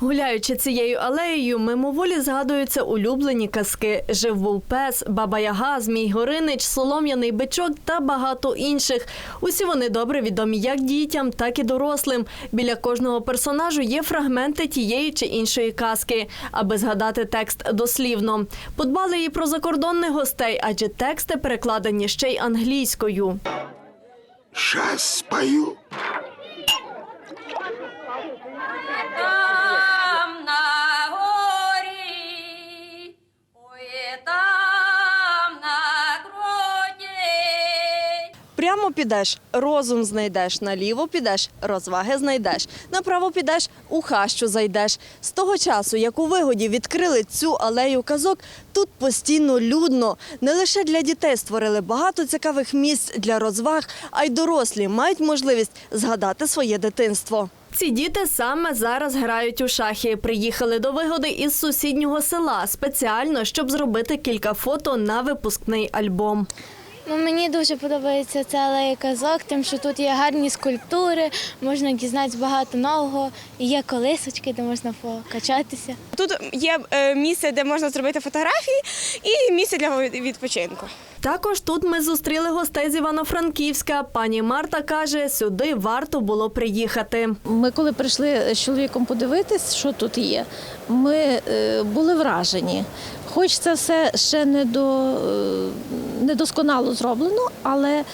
Гуляючи цією алеєю, мимоволі згадуються улюблені казки Жив був пес, Баба Яга, Змій Горинич, Солом'яний бичок та багато інших. Усі вони добре відомі як дітям, так і дорослим. Біля кожного персонажу є фрагменти тієї чи іншої казки, аби згадати текст дослівно. Подбали і про закордонних гостей, адже тексти перекладені ще й англійською. Сейчас спою. Прямо підеш, розум знайдеш, наліво підеш, розваги знайдеш, направо підеш, у хащу зайдеш. З того часу, як у вигоді відкрили цю алею казок, тут постійно людно. Не лише для дітей створили багато цікавих місць для розваг, а й дорослі мають можливість згадати своє дитинство. Ці діти саме зараз грають у шахи. Приїхали до вигоди із сусіднього села спеціально, щоб зробити кілька фото на випускний альбом. Ну, мені дуже подобається ця алея казок, тим, що тут є гарні скульптури, можна дізнатися багато нового, і є колисочки, де можна покачатися. Тут є е, місце, де можна зробити фотографії, і місце для відпочинку. Також тут ми зустріли гостей з Івано-Франківська. Пані Марта каже, сюди варто було приїхати. Ми коли прийшли з чоловіком подивитись, що тут є, ми е, були вражені. Хоч це все ще не до е, недосконало зроблено, але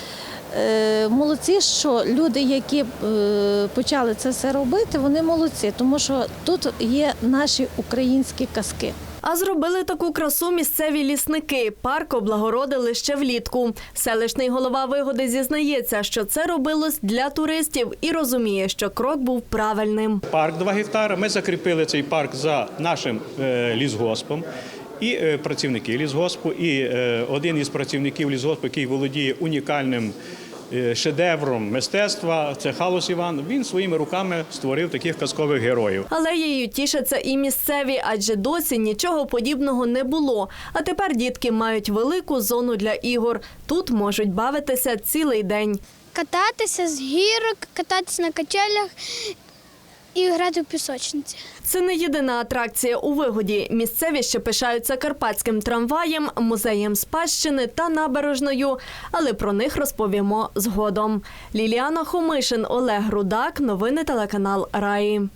е, молодці, що люди, які е, почали це все робити, вони молодці, тому що тут є наші українські казки. А зробили таку красу місцеві лісники. Парк облагородили ще влітку. Селищний голова вигоди зізнається, що це робилось для туристів і розуміє, що крок був правильним. Парк 2 гектари. Ми закріпили цей парк за нашим лісгоспом. І е, працівники лісгоспу, і е, один із працівників лісгоспу, який володіє унікальним е, шедевром мистецтва, це Халус Іван. Він своїми руками створив таких казкових героїв. Алеєю тішаться і місцеві, адже досі нічого подібного не було. А тепер дітки мають велику зону для ігор. Тут можуть бавитися цілий день. Кататися з гірок, кататися на качелях і грати в пісочниці. Це не єдина атракція у вигоді. Місцеві ще пишаються карпатським трамваєм, музеєм спадщини та набережною, але про них розповімо згодом. Ліліана Хомишин, Олег Рудак, новини телеканал Раї.